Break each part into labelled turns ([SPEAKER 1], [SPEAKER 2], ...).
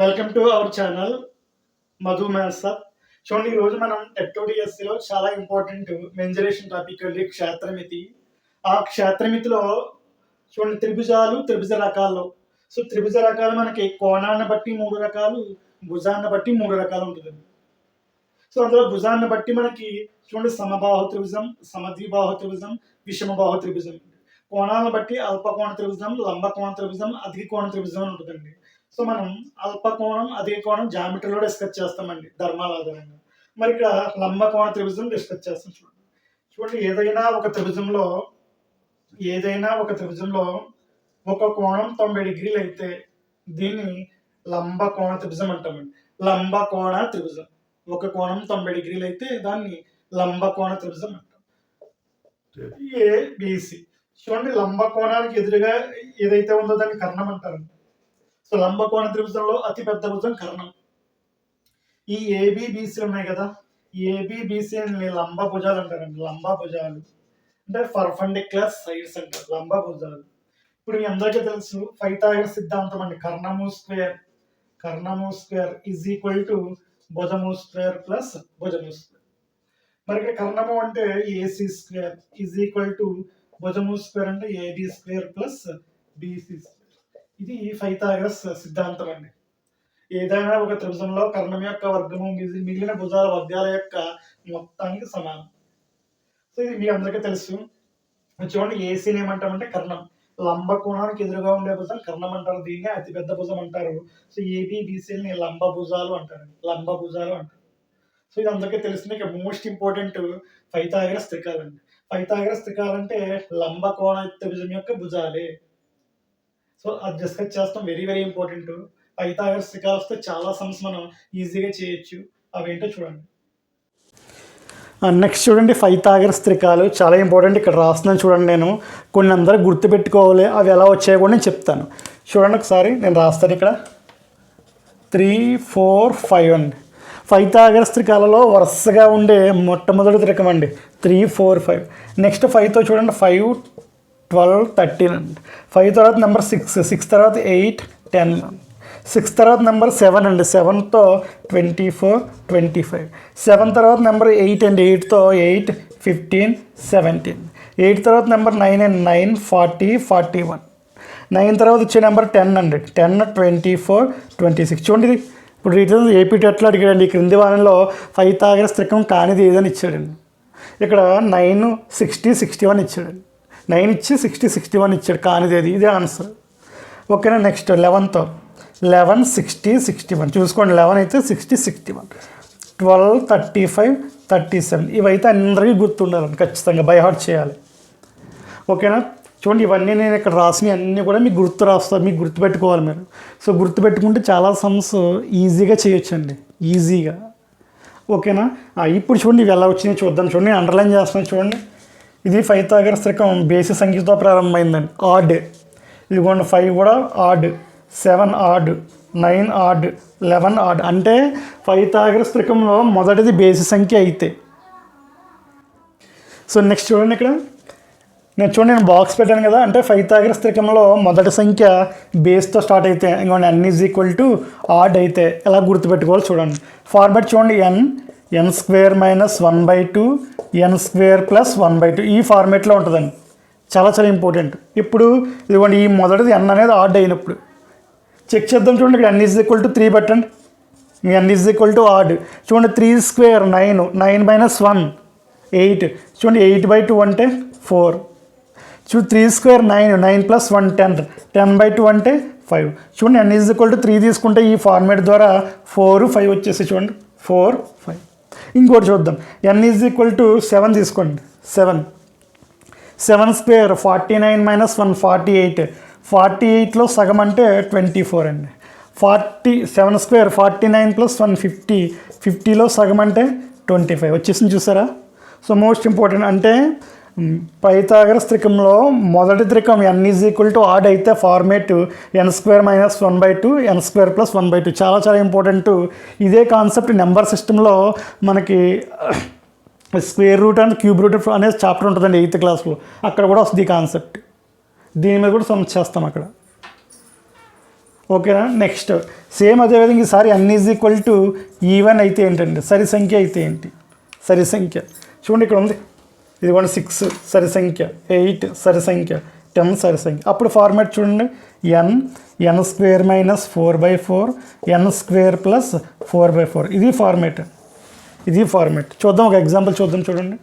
[SPEAKER 1] Welcome to our channel. Madhu sir చూడండి ఈరోజు మనం టెట్టోడిఎస్సిలో చాలా ఇంపార్టెంట్ మెంజరేషన్ టాపిక్ వెళ్ళి క్షేత్రమితి. ఆ క్షేత్రమితిలో చూడండి త్రిభుజాలు త్రిభుజ రకాల్లో. సో త్రిభుజ రకాలు మనకి కోణాన్ని బట్టి మూడు రకాలు భుజాన్ని బట్టి మూడు రకాలు ఉంటుంది. సో అందులో భుజాన్ని బట్టి మనకి చూడండి సమబాహు త్రిభుజం సమద్విబాహు త్రిభుజం విషమబాహు త్రిభుజం. కోణాలను బట్టి అల్పకోణ త్రిభుజం లంబకోణ త్రిభుజం అధిక కోణ త్రిభుజం అని ఉంటుందండి. సో మనం అల్పకోణం అధిక కోణం జామెట్రీలో డిస్కస్ చేస్తామండి ధర్మాల ఆధారంగా మరి ఇక్కడ లంబకోణ త్రిభుజం డిస్కస్ చేస్తాం చూడండి. చూడండి ఏదైనా ఒక త్రిభుజంలో ఏదైనా ఒక త్రిభుజంలో ఒక కోణం తొంభై డిగ్రీలు అయితే దీన్ని లంబకోణ త్రిభుజం అంటామండి. లంబకోణ త్రిభుజం. ఒక కోణం తొంభై డిగ్రీలు అయితే దాన్ని లంబకోణ త్రిభుజం అంటాం. ఏ బీసీ చూడండి లంబకోణానికి ఎదురుగా ఏదైతే ఉందో దాన్ని కర్ణం అంటారు సో లంబకోణ త్రిభుజంలో అతి పెద్ద భుజం కర్ణం. ఈ ఏబిబిసి ఉన్నాయి కదా? ఏబిబిసి అని లంబ భుజాలు అంటారండి. లంబ భుజాలు. అంటే పర్ఫండిక్యులర్ సైడ్స్ అంటారు లంబ భుజాలు. ఇప్పుడు మీ అందరికీ తెలుసు ఫైతాగర్ సిద్ధాంతం అండి. కర్ణము స్క్వేర్. కర్ణము స్క్వేర్ ఈజ్ ఈక్వల్ టు భుజము స్క్వేర్ ప్లస్ భుజము స్క్వేర్. మరి ఇక్కడ కర్ణము అంటే AC square. Is equal to భుజము స్క్వేర్ అంటే AB square plus BC square. ఇది ఫైతాగస్ సిద్ధాంతం అండి. ఏదైనా ఒక త్రిభుజంలో కర్ణం యొక్క వర్గము మిగిలిన భుజాల వర్గాల యొక్క మొత్తానికి సమానం. సో ఇది మీ అందరికీ తెలుసు. చూడండి ఏసీని ఏమంటామంటే కర్ణం. లంబ కోణానికి ఎదురుగా ఉండే భుజం కర్ణం అంటారు. దీన్ని అతిపెద్ద భుజం అంటారు. సో ఏబిబిసిల్ని లంబ భుజాలు అంటారు. లంబ భుజాలు అంటారు. సో ఇది అందరికీ తెలిసింది ఇక మోస్ట్ ఇంపార్టెంట్ ఫైతాగరస్ త్రికాలండి ఫైతాగరస్ త్రికాలు లంబ కోణ త్రిభుజం యొక్క భుజాలే. సో అది డిస్కస్ చేస్తాం. Very very important. పైథాగరస్ త్రికాలు వస్తే చాలా సమ్స్ మనం ఈజీగా చేయొచ్చు. అవేంటో చూడండి. నెక్స్ట్ చూడండి. ఫైతాగర్ స్త్రికాలు చాలా ఇంపార్టెంట్. ఇక్కడ రాస్తున్నాను చూడండి నేను. కొన్ని అందరూ గుర్తుపెట్టుకోవాలి. అవి ఎలా వచ్చాయో కూడా నేను చెప్తాను. చూడండి ఒకసారి. నేను రాస్తాను ఇక్కడ. త్రీ ఫోర్ ఫైవ్ అండి ఫైతాగర్ స్త్రికాలలో వరుసగా ఉండే మొట్టమొదటి త్రికం అండి త్రీ ఫోర్ ఫైవ్. నెక్స్ట్ ఫైవ్తో చూడండి. ఫైవ్ ట్వెల్వ్ థర్టీన్ అండి ఫైవ్ తర్వాత నెంబర్ సిక్స్ సిక్స్ తర్వాత ఎయిట్ టెన్ సిక్స్ తర్వాత నెంబర్ సెవెన్ అండి. సెవెన్తో twenty four twenty five seven తర్వాత నెంబర్ ఎయిట్ అండి. ఎయిట్తో ఎయిట్ ఫిఫ్టీన్ సెవెంటీన్ ఎయిట్ తర్వాత number nine and. Nine forty forty one nine తర్వాత వచ్చే నెంబర్ టెన్ అండి. Ten twenty four twenty six చూడండి ఇది. ఇప్పుడు రీటర్న్ ఏపీ టెట్లో అడిగాడండి. ఈ క్రింది వారంలో ఫైవ్ తాగిన స్త్రికం కానిది ఏదని ఇచ్చాడండి. ఇక్కడ నైన్ సిక్స్టీ సిక్స్టీ వన్ ఇచ్చాడండి. నైన్ ఇచ్చి సిక్స్టీ సిక్స్టీ వన్ ఇచ్చాడు. కానిది అది ఇదే ఆన్సర్ ఓకేనా? నెక్స్ట్ లెవెన్తో లెవెన్ సిక్స్టీ సిక్స్టీ వన్ చూసుకోండి. లెవెన్ అయితే sixty sixty one twelve thirty five thirty seven ఇవైతే అందరికీ గుర్తుండాలండి. ఖచ్చితంగా బై హార్ట్ చేయాలి. ఓకేనా? చూడండి ఇవన్నీ నేను ఇక్కడ రాసినవి అన్నీ కూడా మీకు గుర్తు రాస్తాను. మీకు గుర్తుపెట్టుకోవాలి మీరు. సో గుర్తుపెట్టుకుంటే చాలా సమ్స్ ఈజీగా చేయొచ్చండి. ఈజీగా ఓకేనా? ఇప్పుడు చూడండి ఇవి ఎలా వచ్చినాయి చూద్దాం. చూడండి అండర్లైన్ చేస్తున్నాను. చూడండి. ఇది ఫైవ్ తాగర్ త్రికం బేసి సంఖ్యతో ప్రారంభమైందండి. ఆడ్. ఇదిగోండి ఫైవ్ కూడా odd. Seven odd. Nine odd. Eleven odd. అంటే ఫైవ్ తాగర త్రికంలో మొదటిది బేసి సంఖ్య అయితే. సో నెక్స్ట్ చూడండి ఇక్కడ. నేను చూడండి నేను బాక్స్ పెట్టాను కదా. అంటే ఫైవ్ తాగర త్రికంలో మొదటి సంఖ్య బేస్తో స్టార్ట్ అయితే. ఇంకోండి N is equal to odd అయితే. ఎలా గుర్తుపెట్టుకోవాలి చూడండి. ఫార్మాట్ చూడండి N N square minus one by two N square plus one by two. ఈ ఫార్మేట్లో ఉంటుందండి. చాలా చాలా ఇంపార్టెంట్. ఇప్పుడు ఇదిగోండి ఈ మొదటిది ఎన్ అనేది ఆడ్ అయినప్పుడు. చెక్ చేద్దాం చూడండి ఇక్కడ N is equal to three పెట్టండి. N is equal to odd చూడండి three square nine nine minus one eight చూడండి ఎయిట్ బై టూ అంటే four chew three square nine nine plus one ten ten by two అంటే five చూడండి N is equal to three తీసుకుంటే ఈ format ద్వారా four five వచ్చేసి చూడండి. Four five ఇంకోటి చూద్దాం. N is equal to seven తీసుకోండి. Seven seven square forty nine minus one forty eight forty ఎయిట్లో సగం అంటే ట్వంటీ ఫోర్ అండి. Forty seven square forty nine plus one fifty ఫిఫ్టీలో సగం అంటే ట్వంటీ ఫైవ్ వచ్చేసింది చూసారా? సో మోస్ట్ ఇంపార్టెంట్ అంటే పైతాగర త్రికంలో మొదటి త్రికం N is equal to odd అయితే format N square minus one by two N square plus one by two చాలా చాలా ఇంపార్టెంట్ ఇదే కాన్సెప్ట్ నెంబర్ సిస్టంలో మనకి square root and cube root అనేది చాప్టర్ ఉంటుందండి ఎయిత్ క్లాస్లో అక్కడ కూడా వస్తుంది ఈ కాన్సెప్ట్ దీని మీద కూడా సమ్ చేస్తాం అక్కడ. ఓకేనా? నెక్స్ట్ సేమ్ అదేవిధంగా ఈసారి N is equal to even అయితే ఏంటండి? సరి సంఖ్య అయితే ఏంటి? సరి సంఖ్య. చూడండి ఇక్కడ ఉంది. ఇదిగోండి సిక్స్ సరి సంఖ్య ఎయిట్ సరి సంఖ్య టెన్ సరి సంఖ్య అప్పుడు ఫార్మాట్ చూడండి. N N square minus four by four N square plus four by four ఇది ఫార్మేట్ ఇది ఫార్మేట్ చూద్దాం ఒక ఎగ్జాంపుల్ చూద్దాం చూడండి.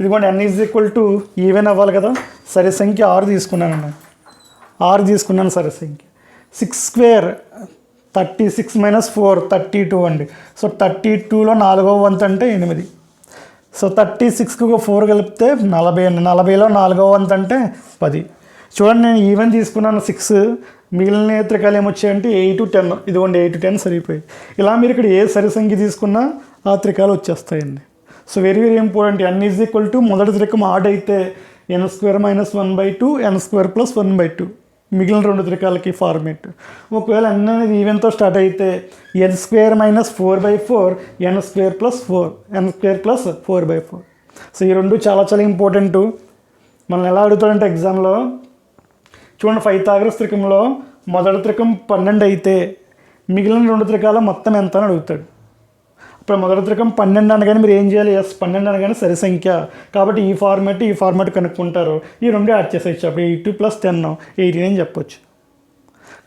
[SPEAKER 1] ఇదిగోండి N is equal to even అవ్వాలి కదా. సరి సంఖ్య ఆరు తీసుకున్నాను ఆరు తీసుకున్నాను సరి సంఖ్య six square thirty six minus four thirty two అండి. సో థర్టీ టూలో నాలుగో వంతు అంటే ఎనిమిది. సో థర్టీ సిక్స్కి ఒక ఫోర్ కలిపితే నలభై నలభైలో నాలుగో వంతు అంటే పది. చూడండి నేను ఈవెన్ తీసుకున్నాను సిక్స్. మిగిలిన త్రికాలు ఏమొచ్చాయంటే ఎయిట్ టెన్. ఇదిగోండి ఎయిట్ టెన్ సరిపోయి ఇలా మీరు ఇక్కడ ఏ సరి సంఖ్య తీసుకున్నా ఆ త్రికాలు వచ్చేస్తాయండి. So very very important. N is equal to మొదటి త్రికం ఆడ్ అయితే N square minus one by two N square plus one by two. మిగిలిన రెండు త్రికాలకి ఫార్మేట్ ఒకవేళ ఎన్ అనేది ఈవెన్తో స్టార్ట్ అయితే N square minus four by four N square plus four N square plus four by four so ఈ రెండు చాలా చాలా ఇంపార్టెంట్ మనల్ని ఎలా అడుగుతాడంటే ఎగ్జామ్లో చూడండి ఫైవ్ తాగరస్ త్రికంలో మొదటి త్రికం పన్నెండు అయితే మిగిలిన రెండు త్రికాల మొత్తం ఎంత అని అడుగుతాడు. ఇప్పుడు మొదటి త్రికం పన్నెండు అనగానే మీరు ఏం చేయాలి? ఎస్ పన్నెండు అనగానే సరి సంఖ్య. కాబట్టి ఈ ఫార్మాట్ ఈ ఫార్మాట్ కనుక్కుంటారు. ఈ రెండు యాడ్ చేసేయచ్చు. అప్పుడు ఎయిట్ ప్లస్ టెన్ ఎయిటీన్ అని చెప్పొచ్చు.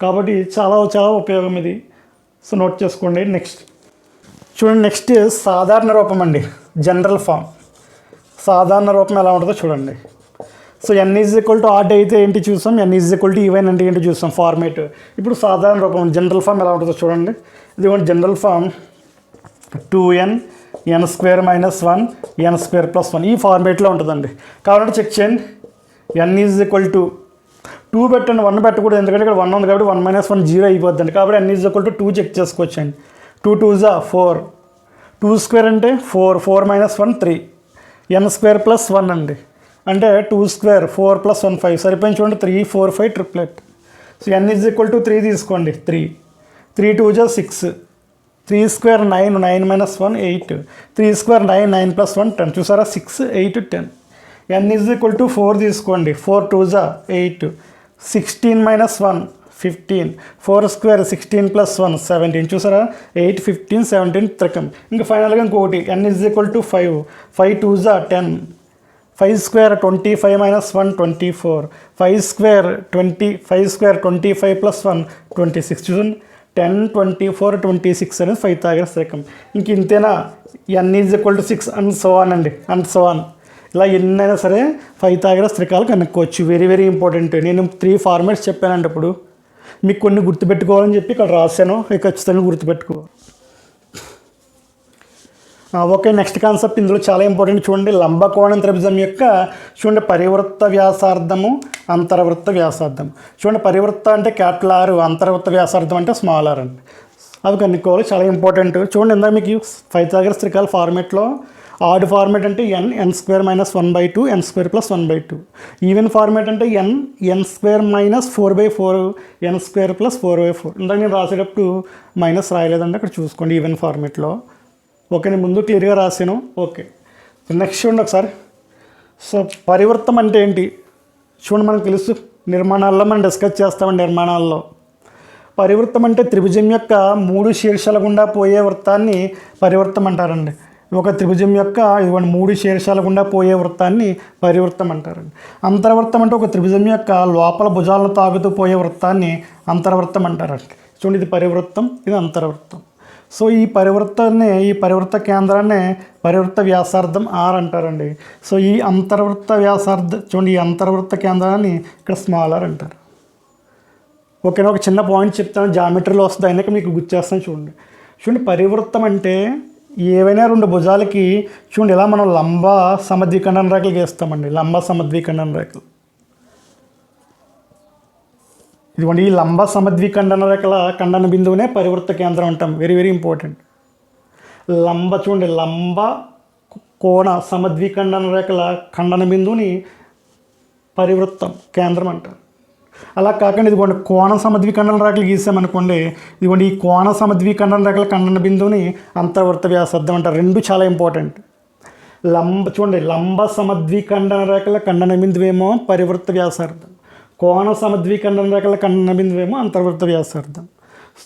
[SPEAKER 1] కాబట్టి చాలా చాలా ఉపయోగం ఇది. సో నోట్ చేసుకోండి. నెక్స్ట్ చూడండి నెక్స్ట్ సాధారణ రూపం అండి. జనరల్ ఫామ్ సాధారణ రూపం ఎలా ఉంటుందో చూడండి. So N is equal to odd అయితే ఏంటి చూసాం? N is equal to even అంటే ఏంటి చూసాం? ఫార్మేట్ ఇప్పుడు సాధారణ రూపం జనరల్ ఫామ్ ఎలా ఉంటుందో చూడండి. ఇది general form two n n square minus one n square plus one. ఈ ఫార్మేట్లో ఉంటుందండి. కాబట్టి చెక్ చేయండి. N is equal to two పెట్టండి వన్ పెట్టకూడదు. ఎందుకంటే ఇక్కడ వన్ ఉంది కాబట్టి వన్ మైనస్ వన్ జీరో అయిపోద్దండి. కాబట్టి N is equal to two check చేసుకోవచ్చండి. టూ టూ జా ఫోర్. టూ స్క్వేర్ అంటే four four minus one three. N square plus one అండి. అంటే two square four plus one five. సరిపోయిన చూడండి. Three four five triplet. So n is equal to three తీసుకోండి. Three. Three two జా six. Three square nine nine minus one eight three square nine nine plus one ten చూసారా? Six eight ten N is equal to four తీసుకోండి. Four two జా eight sixteen minus one fifteen four square sixteen plus one seventeen చూసారా? Eight fifteen seventeen త్రికం. ఇంకా ఫైనల్గా ఇంకొకటి. N is equal to five five two జా ten five square twenty five minus one twenty four five square twenty five square twenty five plus one twenty six చూడండి. Ten twenty four twenty six అనేది five తాగర్స్ రకం ఇంక ఇంతేనా? N is equal to six and so on అండి. And so on ఇలా ఎన్నైనా సరే five తాగరస్ స్త్రికాలు కనుక్కోవచ్చు. వెరీ వెరీ ఇంపార్టెంట్ నేను త్రీ ఫార్మాట్స్ చెప్పానండి ఇప్పుడు మీకు కొన్ని గుర్తుపెట్టుకోవాలని చెప్పి ఇక్కడ రాశాను. ఇక ఖచ్చితంగా గుర్తుపెట్టుకో. ఓకే నెక్స్ట్ కాన్సెప్ట్ ఇందులో చాలా ఇంపార్టెంట్ చూడండి లంబకోణం త్రిభుజం యొక్క చూడండి పరివృత్త వ్యాసార్థము అంతర్వృత్త వ్యాసార్థం చూడండి పరివృత్త అంటే క్యాపిటల్ ఆర్ అంతర్వృత్త వ్యాసార్థం అంటే స్మాల్ ఆర్ అండి. అవి కనుక్కోవాలి చాలా ఇంపార్టెంట్ చూడండి ఇందాక మీకు ఫైతాగరస్ త్రికాల ఫార్మేట్లో ఆడ్ ఫార్మేట్ అంటే N N square minus one by two N square plus one by two even format అంటే N N square minus four by four N square plus four by four ఇందాక నేను రాసేటప్పుడు minus రాయలేదండి అక్కడ చూసుకోండి even ఫార్మేట్లో okay నేను ముందు క్లియర్గా రాశాను. ఓకే. నెక్స్ట్ చూడండి ఒకసారి. సో పరివర్తం అంటే ఏంటి? చూడండి మనకు తెలుసు నిర్మాణాల్లో మనం డిస్కస్ చేస్తామండి నిర్మాణాల్లో. పరివృత్తం అంటే త్రిభుజం యొక్క మూడు శీర్షాల గుండా పోయే వృత్తాన్ని పరివృత్తం అంటారండి. ఒక త్రిభుజం యొక్క ఇదిగోండి మూడు శీర్షాల గుండా పోయే వృత్తాన్ని పరివృత్తం అంటారండి. అంతర్వృత్తం అంటే ఒక త్రిభుజం యొక్క లోపల భుజాలను తాగుతూ పోయే వృత్తాన్ని అంతర్వృత్తం అంటారండి. చూడండి ఇది పరివృత్తం ఇది అంతర్వృత్తం సో ఈ పరివృత్తాన్ని ఈ పరివృత్త కేంద్రాన్ని పరివృత్త వ్యాసార్థం ఆర్ అంటారండి. సో ఈ అంతర్వృత్త వ్యాసార్థ చూడండి ఈ అంతర్వృత్త కేంద్రాన్ని ఇక్కడ స్మాల్ ఆర్ అంటారు. ఓకేనా? ఒక చిన్న పాయింట్ చెప్తాను. జామెట్రీలో వస్తుంది. అయినాక మీకు గుర్తు చూడండి. చూడండి పరివృత్తం అంటే ఏవైనా రెండు భుజాలకి చూడండి ఇలా మనం లంబ సమద్విఖండన రేఖలు గీస్తామండి. లంబ సమద్విఖండన రేఖలు. ఇదిగోండి ఈ లంబ సమద్విఖండన రేఖల ఖండన బిందువునే పరివృత్త కేంద్రం అంటాం. వెరీ వెరీ ఇంపార్టెంట్ లంబ చూడండి లంబ కోణ సమద్విఖండన రేఖల ఖండన బిందువుని పరివృత్తం కేంద్రం అంటారు అలా కాకుండా ఇదిగోండి కోణ సమద్విఖండన రేఖలు గీసామనుకోండి ఇదిగోండి ఈ కోణ సమద్విఖండన రేఖల ఖండన బిందువుని అంతర్వృత్త వ్యాసార్థం అంటారు రెండు చాలా ఇంపార్టెంట్ లంబ చూడండి లంబ సమద్విఖండన రేఖల ఖండన బిందువేమో పరివృత్త వ్యాసార్థం. కోణ సమద్వీకరణ రేఖల ఖండన బిందువేమో అంతర్వృత్త వ్యాసార్థం.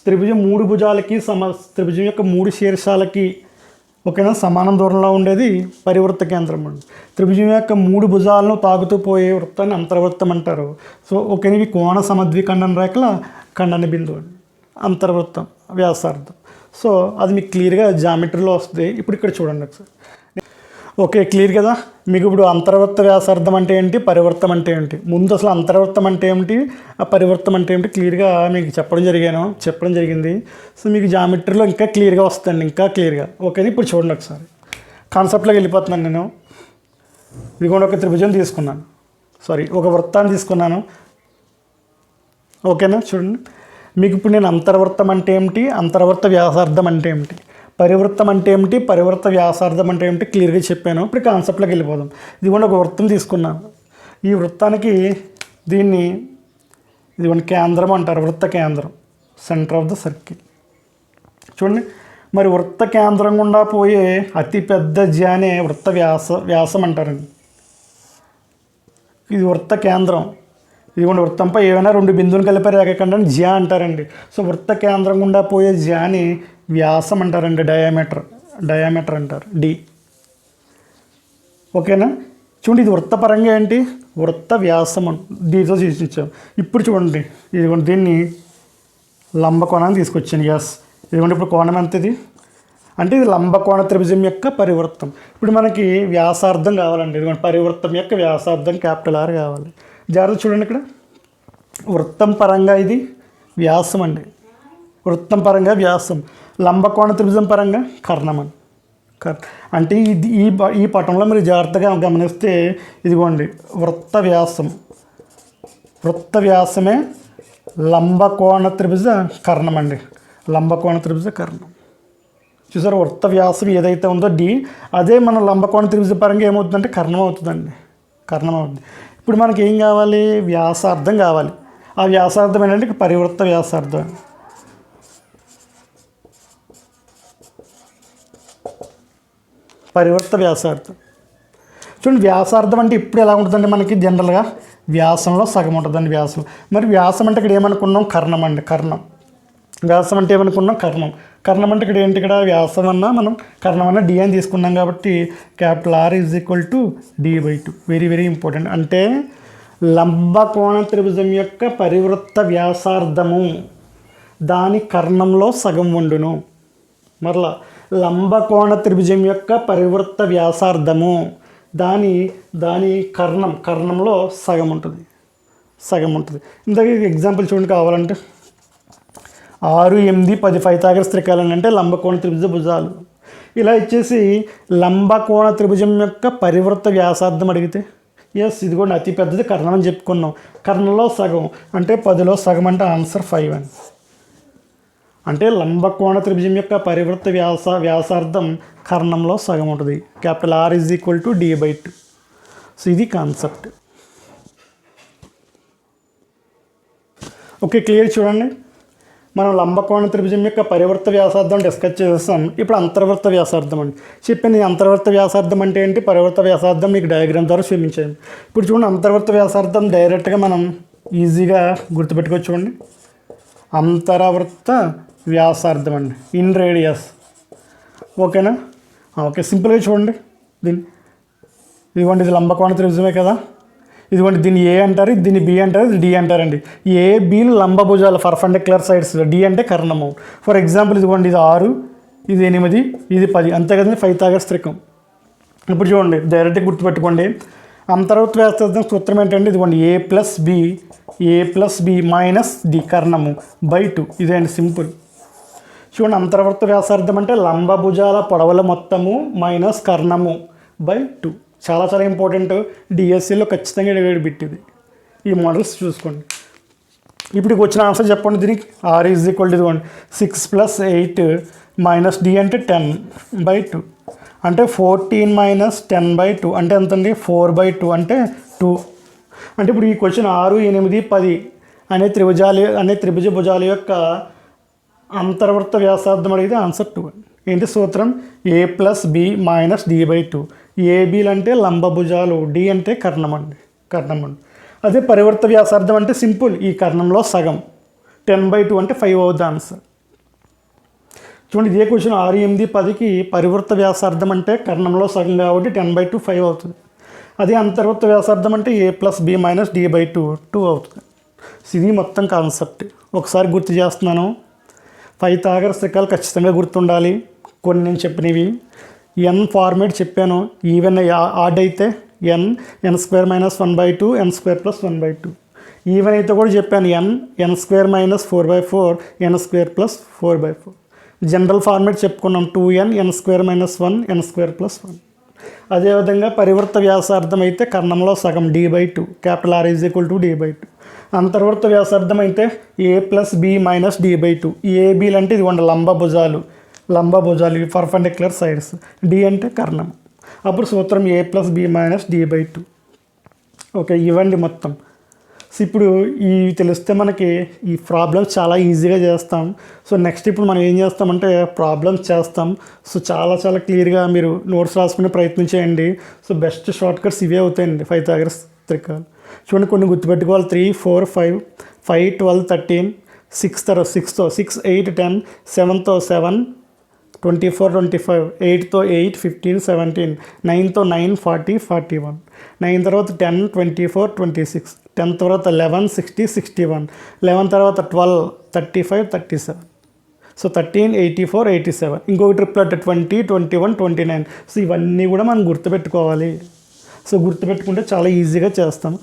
[SPEAKER 1] త్రిభుజం మూడు భుజాలకి సమ త్రిభుజం యొక్క మూడు శీర్షాలకి ఓకేనా సమానం దూరంలో ఉండేది పరివృత్త కేంద్రం అండి త్రిభుజం యొక్క మూడు భుజాలను తాగుతూ పోయే వృత్తాన్ని అంతర్వృత్తం అంటారు. సో ఓకే ఇవి కోణ సమద్విఖండన రేఖల ఖండన బిందువు అండి అంతర్వృత్తం వ్యాసార్థం. సో అది మీకు క్లియర్గా జామెట్రీలో వస్తుంది. ఇప్పుడు ఇక్కడ చూడండి ఒకసారి. ఓకే క్లియర్ కదా? మీకు ఇప్పుడు అంతర్వర్త వ్యాసార్థం అంటే ఏంటి? పరివర్తం అంటే ఏంటి? ముందు అసలు అంతర్వర్తం అంటే ఏమిటి? ఆ పరివర్తం అంటే ఏమిటి? క్లియర్గా మీకు చెప్పడం జరిగాను. చెప్పడం జరిగింది. సో మీకు జామెట్రీలో ఇంకా క్లియర్గా వస్తుంది ఇంకా క్లియర్గా. ఓకే ఇప్పుడు చూడండి ఒకసారి. కాన్సెప్ట్లోకి వెళ్ళిపోతున్నాను నేను. ఇది కూడా ఒక త్రిభుజం తీసుకున్నాను. సారీ ఒక వృత్తాన్ని తీసుకున్నాను. ఓకేనా? చూడండి. మీకు ఇప్పుడు నేను అంతర్వర్తం అంటే ఏమిటి? అంతర్వర్త వ్యాసార్థం అంటే ఏమిటి? పరివృత్తం అంటే ఏమిటి? పరివృత్త వ్యాసార్థం అంటే ఏమిటి? క్లియర్గా చెప్పాను. ఇప్పుడు కాన్సెప్ట్లోకి వెళ్ళిపోదాం. ఇదిగోండి ఒక వృత్తం తీసుకున్నాను. ఈ వృత్తానికి దీన్ని ఇదిగోండి కేంద్రం అంటారు వృత్త కేంద్రం. సెంటర్ ఆఫ్ ద సర్కిల్ చూడండి మరి వృత్త కేంద్రం గుండా పోయే అతి పెద్ద జానే వృత్త వ్యాస వ్యాసం అంటారండి. ఇది వృత్త కేంద్రం. ఇదిగోండి వృత్తంపై ఏమైనా రెండు బిందువులు కలిపే రేఖఖండాన్ని జ్యా అంటారండి. సో వృత్త కేంద్రం గుండా పోయే జ్యాని వ్యాసం అంటారండి డయామీటర్ డయామీటర్ అంటారు డి ఓకేనా? చూడండి ఇది వృత్తపరంగా ఏంటి? వృత్త వ్యాసం దీంతో తీసుకొచ్చాం ఇప్పుడు చూడండి ఇదిగోండి దీన్ని లంబ కోణాన్ని తీసుకొచ్చాను ఎస్ ఇదిగోండి ఇప్పుడు కోణం ఎంత ఇది అంటే ఇది లంబకోణ త్రిభుజం యొక్క పరివృత్తం. ఇప్పుడు మనకి వ్యాసార్థం కావాలండి. ఇదిగోండి పరివృత్తం యొక్క వ్యాసార్థం క్యాపిటల్ ఆర్ కావాలి. జాగ్రత్త చూడండి ఇక్కడ. వృత్తం పరంగా ఇది వ్యాసం అండి. వృత్తం పరంగా వ్యాసం. లంబకోణ త్రిభుజం పరంగా కర్ణం అని కర్ అంటే ఇది ఈ ప- ఈ పటంలో మీరు జాగ్రత్తగా గమనిస్తే ఇదిగోండి వృత్త వ్యాసం. వృత్త వ్యాసమే లంబకోణ త్రిభుజ కర్ణం అండి లంబకోణ త్రిభుజ కర్ణం. చూసారు వృత్త వ్యాసం ఏదైతే ఉందో డి అదే మన లంబకోణ త్రిభుజ పరంగా ఏమవుతుందంటే కర్ణం అవుతుందండి కర్ణం అవుతుంది ఇప్పుడు మనకి ఏం కావాలి? వ్యాసార్థం కావాలి. ఆ వ్యాసార్థం ఏంటంటే పరివృత్త వ్యాసార్థం. పరివర్త పరివృత్త వ్యాసార్థం. చూడండి వ్యాసార్థం అంటే ఇప్పుడు ఎలా ఉంటుందండి మనకి జనరల్గా వ్యాసంలో సగం ఉంటుందండి వ్యాసం. మరి వ్యాసం అంటే ఇక్కడ ఏమనుకున్నాం? కర్ణం అండి కర్ణం. వ్యాసం అంటే ఏమనుకున్నాం? కర్ణం. కర్ణం అంటే ఇక్కడ ఏంటి? ఇక్కడ వ్యాసం అన్నా మనం కర్ణం అన్న డి అని తీసుకున్నాం కాబట్టి capital R is equal to D by two very very important అంటే లంబకోణ త్రిభుజం యొక్క పరివృత్త వ్యాసార్థము. దాని కర్ణంలో సగం వండును మరలా లంబకోణ త్రిభుజం యొక్క పరివృత్త వ్యాసార్థము. దాని దాని కర్ణం కర్ణంలో సగం ఉంటుంది. సగం ఉంటుంది. ఇందాక ఎగ్జాంపుల్ చూడండి కావాలంటే. ఆరు ఎనిమిది పది ఫైతాగరస్ త్రికాలని అంటే లంబకోణ త్రిభుజ భుజాలు. ఇలా ఇచ్చేసి లంబకోణ త్రిభుజం యొక్క పరివృత్త వ్యాసార్థం అడిగితే ఎస్ ఇది కూడా అతి పెద్దది కర్ణం అని చెప్పుకున్నాం. కర్ణంలో సగం అంటే పదిలో సగం అంటే ఆన్సర్ ఫైవ్ అని. అంటే లంబకోణ త్రిభుజం యొక్క పరివృత్త వ్యాస వ్యాసార్థం కర్ణంలో సగం ఉంటుంది. Capital R is equal to D by two so ఇది కాన్సెప్ట్ ఓకే క్లియర్ చూడండి. మనం లంబకోణ త్రిభుజం యొక్క పరివర్త వ్యాసార్థం డిస్కస్ చేస్తాం ఇప్పుడు అంతర్వర్త వ్యాసార్థం అండి. చెప్పింది అంతర్వర్త వ్యాసార్థం అంటే ఏంటి? పరివర్త వ్యాసార్థం మీకు డయాగ్రామ్ ద్వారా చూపించాను ఇప్పుడు చూడండి అంతర్వర్త వ్యాసార్థం డైరెక్ట్గా మనం ఈజీగా గుర్తుపెట్టుకోవచ్చు చూడండి. అంతరవృత్త వ్యాసార్థం అండి ఇన్ రేడియస్ ఓకేనా ఓకే సింపుల్గా చూడండి. దీన్ని ఇదిగోండి ఇది లంబకోణ త్రిభుజమే కదా? ఇదిగోండి దీన్ని ఏ అంటారు దీన్ని బి అంటారు ఇది డి అంటారండి. ఏ బిలు లంబభుజాలు పర్ఫెండిక్యులర్ సైడ్స్ డి అంటే కర్ణము. ఫర్ ఎగ్జాంపుల్ ఇదిగోండి ఇది ఆరు ఇది ఎనిమిది ఇది పది. అంతే కదండి ఫైవ్ తాగర్ త్రికం. ఇప్పుడు చూడండి డైరెక్ట్గా గుర్తుపెట్టుకోండి. అంతర్వృత్త వ్యాసార్థం సూత్రం ఏంటంటే ఇదిగోండి A plus B A plus B minus D కర్ణము by two అండి సింపుల్. చూడండి అంతర్వృత్త వ్యాసార్థం అంటే లంబ భుజాల పొడవుల మొత్తము మైనస్ కర్ణము బై టూ. చాలా చాలా ఇంపార్టెంట్. డిఎస్సిలో ఖచ్చితంగా అడిగేది బిట్ ఈ మోడల్స్ చూసుకోండి. ఇప్పుడు వచ్చిన ఆన్సర్ చెప్పండి దీనికి. ఆర్ ఈజ్ ఈక్వల్ టు ఇదిగోండి. Six plus eight minus D అంటే టెన్ బై టూ. అంటే fourteen minus ten by two. అంటే ఎంతండి? ఫోర్ బై టూ అంటే టూ. అంటే ఇప్పుడు ఈ క్వశ్చన్ ఆరు ఎనిమిది పది అనే త్రిభుజాలు అనే త్రిభుజ భుజాల యొక్క అంతర్వర్త వ్యాసార్థం అడిగితే ఆన్సర్ టూ ఏంటి సూత్రం? A plus B minus D by two ఏబీలు అంటే లంబభుజాలు డి అంటే కర్ణం అండి కర్ణం అండి అదే పరివర్త వ్యాసార్థం అంటే సింపుల్ ఈ కర్ణంలో సగం. టెన్ బై టూ అంటే ఫైవ్ అవుద్ది ఆన్సర్ చూడండి ఇదే క్వశ్చన్ ఆరు ఎనిమిది పదికి పరివర్త వ్యాసార్థం అంటే కర్ణంలో సగం కాబట్టి టెన్ బై టూ ఫైవ్ అవుతుంది. అదే అంతర్వృత్త వ్యాసార్థం అంటే A plus B minus D by two two అవుతుంది. ఇది మొత్తం కాన్సెప్ట్ ఒకసారి గుర్తు చేస్తున్నాను. ఫైవ్ తాగర్ శిఖరాలు ఖచ్చితంగా గుర్తుండాలి. కొన్ని నేను చెప్పినవి. ఎన్ ఫార్మేట్ చెప్పాను. ఈవెన్ ఆడ్ అయితే N N square minus one by two N square plus one by two even అయితే కూడా చెప్పాను N N square minus four by four N square plus four by four general format చెప్పుకున్నాం. Two N N square minus one N square plus one అదేవిధంగా పరివృత్త వ్యాసార్థం అయితే కర్ణంలో సగం D by two capital R is equal to D by two అంతర్వృత్త వ్యాసార్థం అయితే A plus B minus D by two ఏబీలు అంటే ఇదిగోండి లంబ భుజాలు. లంబ భుజాలు ఇవి పర్ఫెండిక్యులర్ సైడ్స్ డి అంటే కర్ణం. అప్పుడు సూత్రం A plus B minus D by two okay ఇవ్వండి మొత్తం. సో ఇప్పుడు ఈ తెలిస్తే మనకి ఈ ప్రాబ్లమ్స్ చాలా ఈజీగా చేస్తాం. సో నెక్స్ట్ ఇప్పుడు మనం ఏం చేస్తామంటే ప్రాబ్లమ్స్ చేస్తాం. సో చాలా చాలా క్లియర్గా మీరు నోట్స్ రాసుకునే ప్రయత్నం చేయండి. సో బెస్ట్ షార్ట్ కట్స్ ఇవే అవుతాయండి. ఫైవ్ తాగర్స్ త్రికాలు చూడండి కొన్ని గుర్తుపెట్టుకోవాలి. Three four five five twelve thirteen six తర్వాత సిక్స్తో six eight ten సెవెన్తో seven twenty four twenty five ఎయిట్తో eight fifteen seventeen నైన్తో nine forty forty one nine తర్వాత ten twenty four twenty six ten తర్వాత eleven sixty sixty one. Eleven తర్వాత twelve thirty five thirty seven. So thirteen eighty four eighty seven. ఇంకొక ట్రిప్లో అంటే twenty twenty one twenty nine. So ఇవన్నీ కూడా మనం గుర్తుపెట్టుకోవాలి. సో గుర్తుపెట్టుకుంటే చాలా ఈజీగా చేస్తాం.